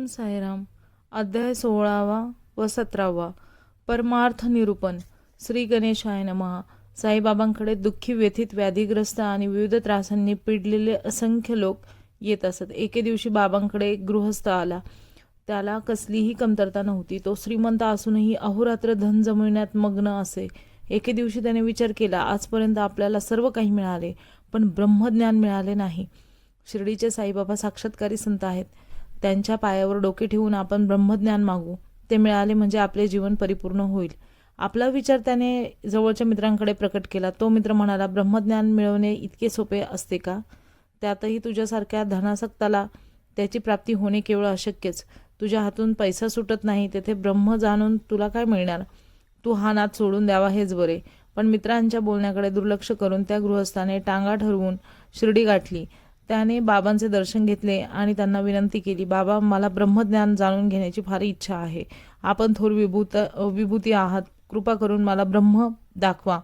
ओम साईराम. अध्याय सोळावा व सतरावा. परमार्थ निरूपण. श्री गणेशाय नमहा साईबाबांकडे दुःखी व्यथित व्याधीग्रस्त आणि विविध त्रासांनी पिडलेले असंख्य लोक येत असत. एके दिवशी बाबांकडे एक गृहस्थ आला. त्याला कसलीही कमतरता नव्हती. तो श्रीमंत असूनही अहोरात्र धन जमविण्यात मग्न असे. एके दिवशी त्याने विचार केला आजपर्यंत आपल्याला सर्व काही मिळाले पण ब्रह्मज्ञान मिळाले नाही. शिर्डीचे साईबाबा साक्षात्कारी संत आहेत. त्यांच्या पायावर डोके ठेवून आपण ब्रह्मज्ञान मागू. ते मिळाले म्हणजे आपले जीवन परिपूर्ण होईल. आपला विचार त्याने जवळच्या मित्रांकडे प्रकट केला. तो मित्र म्हणाला ब्रह्मज्ञान मिळवणे इतके सोपे असते का? त्यातही तुझ्यासारख्या धनासक्ताला त्याची प्राप्ती होणे केवळ अशक्यच. तुझ्या हातून पैसा सुटत नाही तेथे ब्रह्म जाणून तुला काय मिळणार? तू हा नाद सोडून द्यावा हेच बरे. पण मित्रांच्या बोलण्याकडे दुर्लक्ष करून त्या गृहस्थाने टांगा ठरवून शिर्डी गाठली. त्याने बाबांचे दर्शन घेतले आणि त्यांना विनंती केली बाबा मला ब्रह्मज्ञान जाणून घेण्याची फार इच्छा आहे. आपण थोर विभूत विभूती आहात. कृपा करून मला ब्रह्म दाखवा.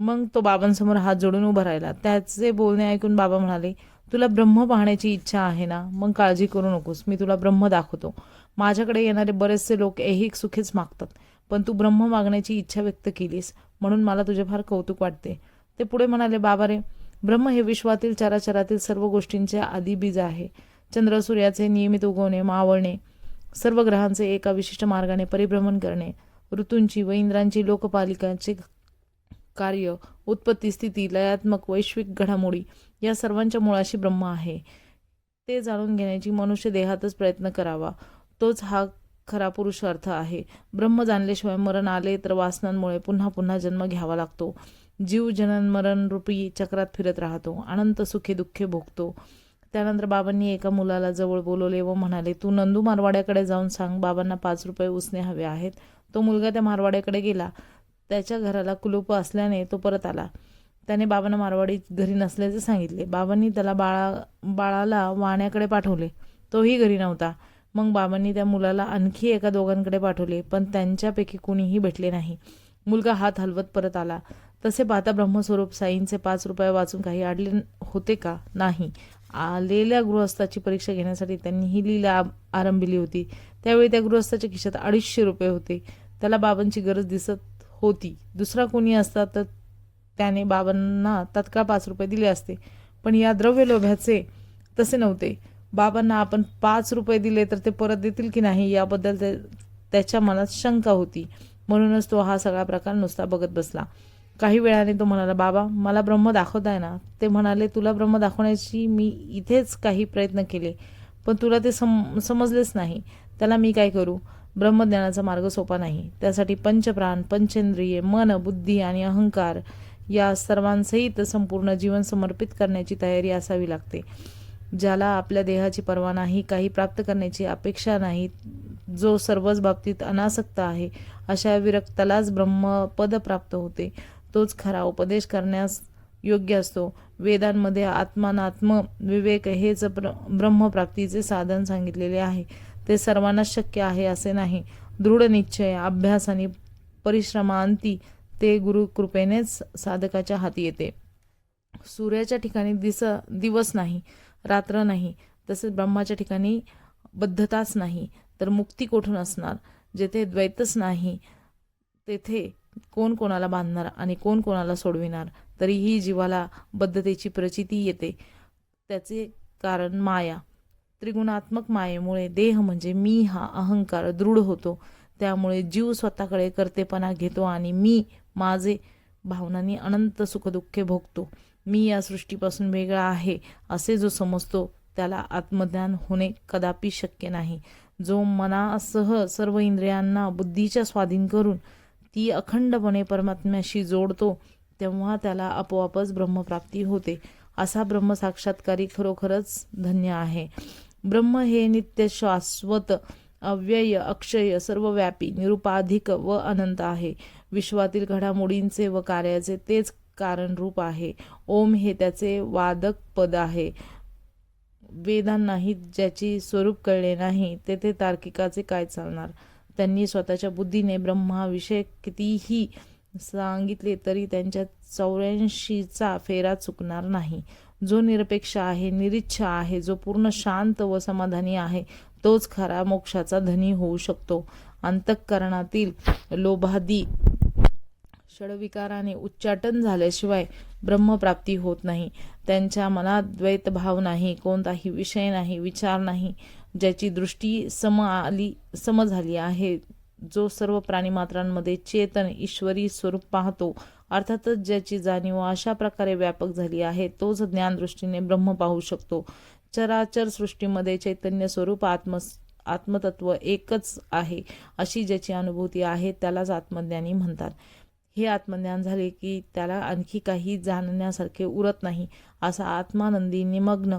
मग तो बाबांसमोर हात जोडून उभा राहिला. त्याचे बोलणे ऐकून बाबा म्हणाले तुला ब्रह्म पाहण्याची इच्छा आहे ना? मग काळजी करू नकोस. मी तुला ब्रह्म दाखवतो. माझ्याकडे येणारे बरेचसे लोक ऐहिक सुखेच मागतात. पण तू ब्रह्म मागण्याची इच्छा व्यक्त केलीस. म्हणून मला तुझे फार कौतुक वाटते. ते पुढे म्हणाले बाबा रे ब्रह्म हे विश्वातील चराचरातील सर्व गोष्टींचे आदी बीज आहे. चंद्र सूर्याचे नियमित उगवणे मावळणे सर्व ग्रहांचे एका विशिष्ट मार्गाने परिभ्रमण करणे ऋतूंची व इंद्रांची लोकपालिकांचे कार्य उत्पत्ती स्थिती लयात्मक वैश्विक घडामोडी या सर्वांच्या मुळाशी ब्रह्म आहे. ते जाणून घेण्याची मनुष्य देहातच प्रयत्न करावा. तोच हा खरा पुरुषार्थ आहे. ब्रह्म जाणल्याशिवाय मरण आले तर वासनांमुळे पुन्हा पुन्हा जन्म घ्यावा लागतो. जीव जनन मरण रूपी चक्रात फिरत राहतो. अनंत सुखे दुःखे भोगतो. त्यानंतर बाबांनी एका मुलाला जवळ बोलवले व म्हणाले तू नंदू मारवाड्याकडे जाऊन सांग बाबांना पाच रुपये उसने हवे आहेत. तो मुलगा त्या मारवाड्याकडे गेला. त्याच्या घराला कुलूप असल्याने तो परत आला. त्याने बाबांना मारवाडी घरी नसल्याचे सांगितले. बाबांनी त्याला बाळा बाळाला वाण्याकडे पाठवले. तोही घरी नव्हता. मग बाबांनी त्या मुलाला आणखी एका दोघांकडे पाठवले पण त्यांच्यापैकी कोणीही भेटले नाही. मुलगा हात हलवत परत आला. तसे पाहता ब्रह्मस्वरूप साईंचे पाच रुपये वाचून काही आडले होते का? नाही. आलेल्या गृहस्थाची परीक्षा घेण्यासाठी त्यांनी ही लीला आरंभिली होती. त्यावेळी त्या गृहस्थाच्या खिशात अडीचशे रुपये होते. त्याला बाबांची गरज दिसत होती. दुसरा कोणी असता तर त्याने बाबांना तत्काळ पाच रुपये दिले असते. पण या द्रव्य लोभ्याचे तसे नव्हते. बाबांना आपण पाच रुपये दिले तर ते परत देतील की नाही याबद्दल ते त्याच्या मनात शंका होती. म्हणूनच तो हा सगळा प्रकार नुसता बघत बसला. काही वेळाने तो म्हणाला बाबा मला ब्रह्म दाखवताय ना. ते म्हणाले तुला ब्रह्म दाखवण्याची मी इथेच काही प्रयत्न केले पण तुला ते सम समजलेच नाही. त्याला मी काय करू? ब्रह्मज्ञानाचा मार्ग सोपा नाही. त्यासाठी पंचप्राण पंचेंद्रिये मन बुद्धी आणि अहंकार या सर्वांसहित संपूर्ण जीवन समर्पित करण्याची तयारी असावी लागते ज्याला आपल्या देहाची पर्वा नाही काही प्राप्त करण्याची अपेक्षा नाही जो सर्वच बाबतीत अनासक्त आहे अशा विरक्तालाच ब्रह्मपद प्राप्त होते. तोच खरा उपदेश करण्यास योग्य असतो. वेदांमध्ये आत्मानात्म विवेक हेच प्र ब्रह्मप्राप्तीचे साधन सांगितलेले आहे. ते सर्वांना शक्य आहे असे नाही. दृढ निश्चय अभ्यास आणि परिश्रमांती ते गुरुकृपेनेच साधकाच्या हाती येते. सूर्याच्या ठिकाणी दिस दिवस नाही रात्र नाही तसेच ब्रह्माच्या ठिकाणी बद्धताच नाही तर मुक्ती कोठून असणार? जेथे द्वैतच नाही तेथे कोण कोणाला बांधणार आणि कोण कोणाला सोडविणार? तरीही जीवाला बद्धतेची प्रचिती येते. त्याचे कारण माया. त्रिगुणात्मक मायेमुळे देह म्हणजे मी हा अहंकार दृढ होतो. त्यामुळे जीव स्वतःकडे कर्तेपणा घेतो आणि मी माझे भावनांनी अनंत सुखदुःखे भोगतो. मी या सृष्टीपासून वेगळा आहे असे जो समजतो त्याला आत्मज्ञान होणे कदापि शक्य नाही. जो मनासह सर्व इंद्रियांना बुद्धीच्या स्वाधीन करून ती अखंडपणे परमात्म्याशी जोडतो तेव्हा त्याला आपोआपच ब्रह्मप्राप्ती होते. असा ब्रह्मसाक्षात्कारी खरोखरच धन्य आहे. ब्रह्म हे नित्य शाश्वत अव्यय अक्षय सर्वव्यापी निरुपाधिक व अनंत आहे. विश्वातील घडामोडींचे व कार्याचे तेच कारणरूप आहे. ओम हे त्याचे वादक पद आहे. वेदांनाही ज्याची स्वरूप कळले नाही तेथे तार्किकाचे काय चालणार? त्यांनी स्वतःच्या बुद्धीने ब्रह्माविषय कितीही सांगितले तरी त्यांच्या चौऱ्याऐंशीचा फेरा चुकणार नाही. जो निरपेक्ष आहे निरीच्छा आहे जो पूर्ण शांत व समाधानी आहे तोच खरा मोक्षाचा धनी होऊ शकतो. अंतःकरणातील लोभादी षडविकाराने उच्चाटन झाल्याशिवाय ब्रह्मप्राप्ती होत नाही. त्यांच्या मनात द्वैतभाव नाही कोणताही विषय नाही विचार नाही. ज्याची दृष्टी सम आली सम झाली आहे जो सर्व प्राणीमात्रांमध्ये चेतन ईश्वरी स्वरूप पाहतो अर्थातच ज्याची जाणीव अशा प्रकारे व्यापक झाली आहे तोच ज्ञानदृष्टीने ब्रह्म पाहू शकतो. चराचर सृष्टीमध्ये चैतन्य स्वरूप आत्म आत्मतत्व एकच आहे अशी ज्याची अनुभूती आहे त्यालाच आत्मज्ञानी म्हणतात. हे आत्मज्ञान झाले की त्याला आणखी काही जाणण्यासारखे उरत नाही असा आत्मानंदी निमग्न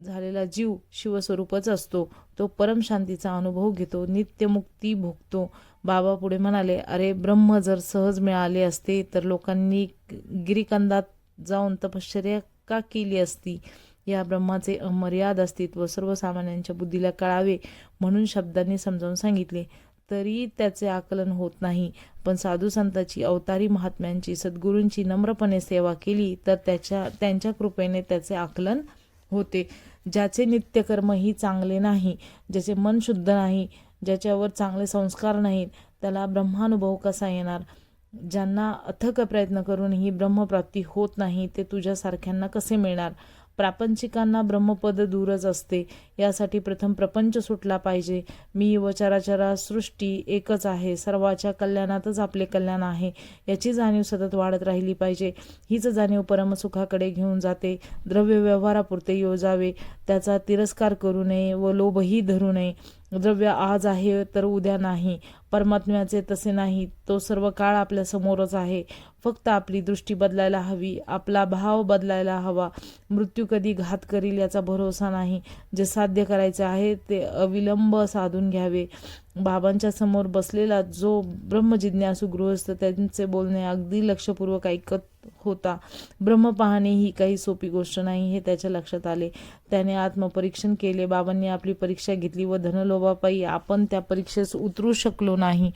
झालेला जीव शिवस्वरूपच असतो. तो परमशांतीचा अनुभव घेतो नित्यमुक्ती भोगतो. बाबा पुढे म्हणाले अरे ब्रह्म जर सहज मिळाले असते तर लोकांनी गिरिकंदात जाऊन तपश्चर्या का केली असती? या ब्रह्माचे अमर्याद अस्तित्व सर्वसामान्यांच्या बुद्धीला कळावे म्हणून शब्दांनी समजावून सांगितले. तरी त्याचे आकलन होत नाही. पण साधू संतांची अवतारी महात्म्यांची सद्गुरूंची नम्रपणे सेवा केली तर त्याच्या त्यांच्या कृपेने त्याचे आकलन होते. ज्याचे नित्यकर्मही चांगले नाही ज्याचे मन शुद्ध नाही ज्याच्यावर चांगले संस्कार नाहीत त्याला ब्रह्मानुभव कसा येणार? ज्यांना अथक प्रयत्न करूनही ब्रह्मप्राप्ती होत नाही ते तुझ्यासारख्यांना कसे मिळणार? प्रापंचिकांना ब्रह्मपद दूरच असते. यासाठी प्रथम प्रपंच सुटला पाहिजे. मी व चराचरा सृष्टी एकच आहे. सर्वाच्या कल्याणातच आपले कल्याण आहे. याची जाणीव सतत वाढत राहिली पाहिजे. हीच जाणीव परमसुखाकडे घेऊन जाते. द्रव्य व्यवहारापुरते योजावे. त्याचा तिरस्कार करू नये व लोभही धरू नये. द्रव्य आज आहे तर उद्या नाही. परमात्म्याचे तसे नाही. तो सर्व काळ आपल्या समोरच आहे. फक्त आपली दृष्टी बदलायला हवी. आपला भाव बदलायला हवा. मृत्यू कधी घात करील याचा भरोसा नाही. जे साध्य करायचे आहे ते अविलंब साधून घ्यावे. बाबांच्या समोर बसलेला जो ब्रह्मजिज्ञासू गृहस्थ त्यांचे बोलणे अगदी लक्षपूर्वक ऐकत होता. ब्रह्म पाहणे ही काही सोपी गोष्ट नाही हे त्याच्या लक्षात आले. त्याने आत्मपरीक्षण केले. बाबांनी आपली परीक्षा घेतली व धनलोभापायी आपण त्या परीक्षेस उतरू शकलो नाही.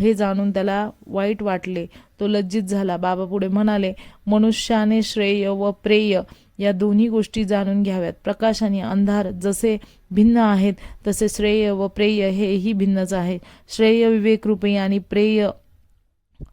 हे जाणून त्याला वाईट वाटले. तो लज्जित झाला. बाबा पुढे म्हणाले मनुष्याने श्रेय व प्रेय या दोन्ही गोष्टी जाणून घ्याव्यात. प्रकाश आणि अंधार जसे भिन्न आहेत तसे श्रेय व प्रेय हेही भिन्नच आहे श्रेय विवेकरूपी आणि प्रेय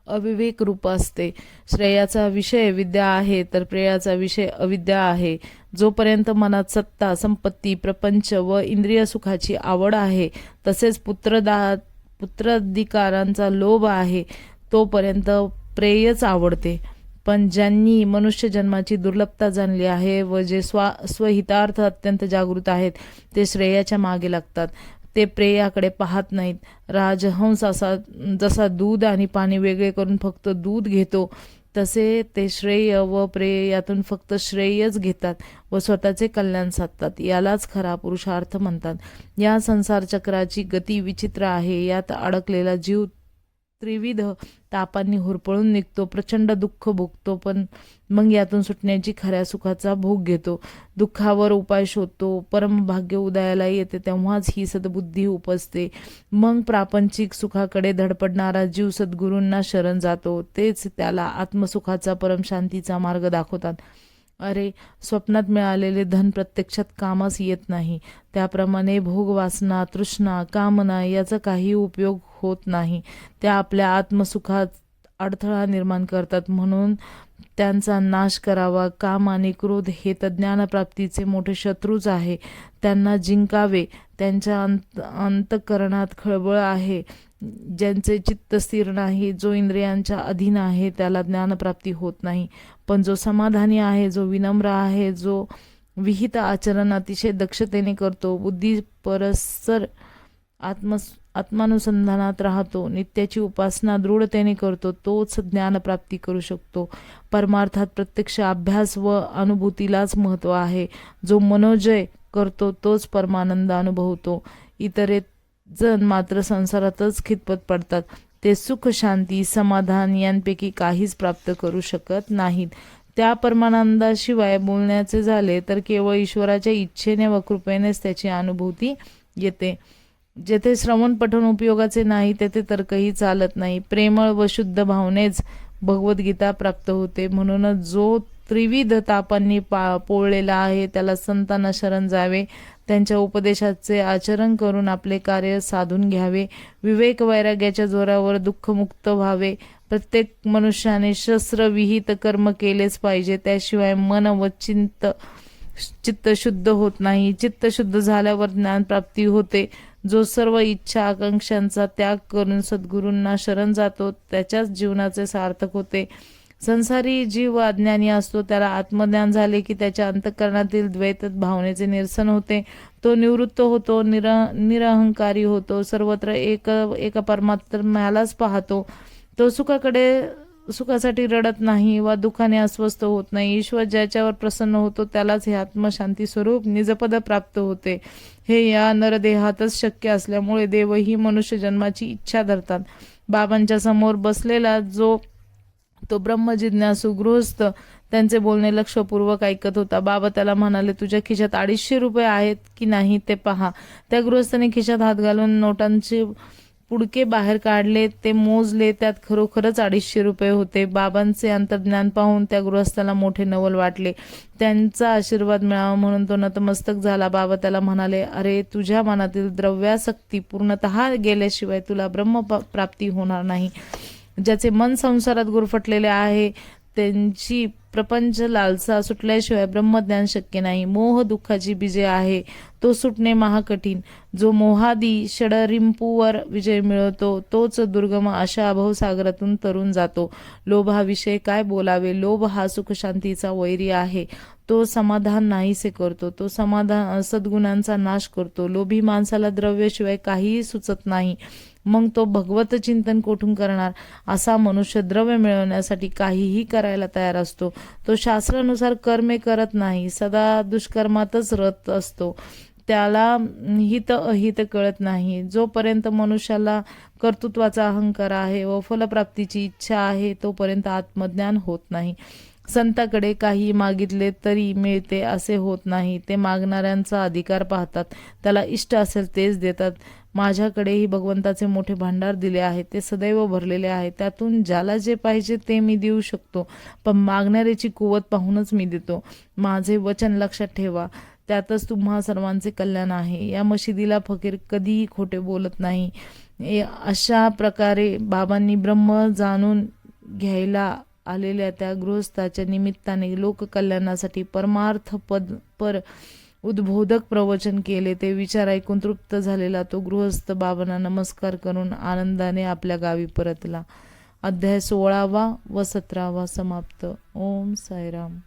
अविवेक रूप असते. श्रेयाचा विषय विद्या आहे तर प्रेयाचा विषय अविद्या आहे. जोपर्यंत मनात सत्ता संपत्ती प्रपंच व इंद्रिय सुखाची आवड आहे तसेच पुत्रदा पुत्राधिकारांचा लोभ आहे तोपर्यंत प्रेयच आवडते. पण ज्यांनी मनुष्य जन्माची दुर्लभता जाणली आहे व जे स्वा स्वहितार्थ अत्यंत जागृत आहेत ते श्रेयाच्या मागे लागतात. ते प्रेयाकडे पाहत नाहीत. राजहंस असा जसा दूध आणि पाणी वेगळे करून फक्त दूध घेतो तसे ते श्रेय व प्रेय यातून फक्त श्रेयच घेतात व स्वतःचे कल्याण साधतात. यालाच खरा पुरुषार्थ म्हणतात. या संसार चक्राची गती विचित्र आहे. यात अडकलेला जीव त्रिविध तापांनी हुरपळून निघतो प्रचंड दुःख भोगतो पण मग यातून सुटण्याची खऱ्या सुखाचा भोग घेतो. दुःखावर उपाय शोधतो परमभाग्य उदयाला येते तेव्हाच ही सद्बुद्धी उपजते. मग प्रापंचिक सुखाकडे धडपडणारा जीव सद्गुरूंना शरण जातो तेच त्याला आत्मसुखाचा परमशांतीचा मार्ग दाखवतात. अरे स्वप्नात मिळालेले धन प्रत्यक्षात कामास येत नाही. त्याप्रमाणे भोगवासना तृष्णा कामना याचा काही उपयोग होत नाही. त्या आपल्या आत्मसुखात अडथळा निर्माण करतात. म्हणून त्यांचा नाश करावा. काम आणि क्रोध हे तर ज्ञानप्राप्तीचे मोठे शत्रूच आहे. त्यांना जिंकावे. त्यांच्या अंत अंतकरणात खळबळ आहे. ज्यांचे चित्त स्थिर नाही जो इंद्रियांच्या अधीन आहे त्याला ज्ञानप्राप्ती होत नाही. पण जो समाधानी आहे जो विनम्र आहे जो विहित आचरण अतिशय दक्षतेने करतो बुद्धी परस्पर आत्म आत्मानुसंधानात राहतो नित्याची उपासना दृढतेने करतो तोच ज्ञानप्राप्ती करू शकतो. परमार्थात प्रत्यक्ष अभ्यास व अनुभूतीलाच महत्त्व आहे. जो मनोजय करतो तोच परमानंद अनुभवतो. इतरेत जण मात्र संसारातच खितपत पडतात. ते सुख शांती समाधान यांपैकी काहीच प्राप्त करू शकत नाहीत. त्या परमानंदाशिवाय बोलण्याचे झाले तर केवळ ईश्वराच्या इच्छेने व कृपेनेच त्याची अनुभूती येते. जेथे श्रवण पठण उपयोगाचे नाही तेथे तर्कही चालत नाही. प्रेमळ व शुद्ध भावनेच भगवद्गीता प्राप्त होते. म्हणूनच जो त्रिविध तापांनी पा पोळलेला आहे त्याला संतांना शरण जावे त्यांच्या उपदेशाचे आचरण करून आपले कार्य साधून घ्यावे. विवेक वैराग्याच्या जोरावर दुःखमुक्त व्हावे. प्रत्येक मनुष्याने शस्त्रविहित कर्म केलेच पाहिजे. त्याशिवाय मन व चिंत चित्त शुद्ध होत नाही. चित्त शुद्ध झाल्यावर ज्ञानप्राप्ती होते. जो सर्व इच्छा आकांक्षांचा त्याग करून सद्गुरूंना शरण जातो त्याच्याच जीवनाचे सार्थक होते. संसारी जीव अज्ञानी असतो त्याला आत्मज्ञान झाले की त्याच्या अंतकरणातील द्वैत भावनेचे निरसन होते. तो निवृत्त होतो निर निरहंकारी होतो सर्वत्र एक एका परमात्म्यालाच पाहतो. तो सुखाकडे सुखासाठी रडत नाही वा दुःखाने अस्वस्थ होत नाही. ईश्वर ज्याच्यावर प्रसन्न होतो त्यालाच हे आत्मशांती स्वरूप निजपद प्राप्त होते. हे या नरदेहातच शक्य असल्यामुळे देवही मनुष्य जन्माची इच्छा धरतात. बाबांच्या समोर बसलेला जो तो ब्रह्मजिज्ञासू गृहस्थ त्यांचे बोलणे लक्षपूर्वक ऐकत होता. बाबा त्याला म्हणाले तुझ्या खिशात अडीचशे रुपये आहेत की नाही ते पहा. त्या गृहस्थाने खिशात हात घालून नोटांचे पुडके बाहेर काढले ते मोजले त्यात खरोखरच अडीचशे रुपये होते. बाबांचे अंतर्ज्ञान पाहून त्या गृहस्थाला मोठे नवल वाटले. त्यांचा आशीर्वाद मिळावा म्हणून तो नतमस्तक झाला. बाबा त्याला म्हणाले अरे तुझ्या मनातील द्रव्यासक्ती पूर्णतः गेल्याशिवाय तुला ब्रह्म प्राप्ती होणार नाही. ज्याचे मन संसारात गुरफटलेले आहे त्यांची प्रपंच लालसा सुटल्याशिवाय ब्रह्मज्ञान शक्य नाही. मोह दुःखाची बीजे आहे. तो सुटणे महाकठीण. जो मोहादी षडरिंपूवर विजय मिळवतो तोच दुर्गम अशा अभवसागरातून तरून जातो. लोभ हा विषय काय बोलावे? लोभ हा सुखशांतीचा वैरी आहे. तो समाधान नाहीसे करतो. तो समाधान सद्गुणांचा नाश करतो. लोभी माणसाला द्रव्याशिवाय काहीही सुचत नाही. मग तो भगवत चिंतन कोठून करणार? असा मनुष्य द्रव्य मिळवण्यासाठी काहीही करायला तयार असतो. तो शास्त्रानुसार कर्मे करत नाही. सदा दुष्कर्मातच रत असतो. त्याला हित अहित कळत नाही. जोपर्यंत मनुष्याला कर्तृत्वाचा अहंकार आहे व फलप्राप्तीची इच्छा आहे तोपर्यंत आत्मज्ञान होत नाही. संताकडे काही मागितले तरी मिळते असे होत नाही. ते मागणाऱ्यांचा अधिकार पाहतात. त्याला इष्ट असेल तेच देतात. माझ्याकडेही भगवंताचे मोठे भांडार दिले आहे ते सदैव भरलेले आहे. त्यातून ज्याला जे पाहिजे ते मी देऊ शकतो. पण मागणाऱ्याची कुवत पाहूनच मी देतो. माझे वचन लक्षात ठेवा. त्यातच तुम्हा सर्वांचे कल्याण आहे. या मशिदीला फकीर कधीही खोटे बोलत नाही. अशा प्रकारे बाबांनी ब्रह्म जाणून घ्यायला आलेल्या त्या गृहस्थाच्या निमित्ताने लोककल्याणासाठी परमार्थ पद पर उद्बोधक प्रवचन केले. ते विचार ऐकून तृप्त झालेला तो गृहस्थ बाबांना नमस्कार करून आनंदाने आपल्या गावी परतला. अध्याय सोळावा व सतरावा समाप्त. ओम साईराम.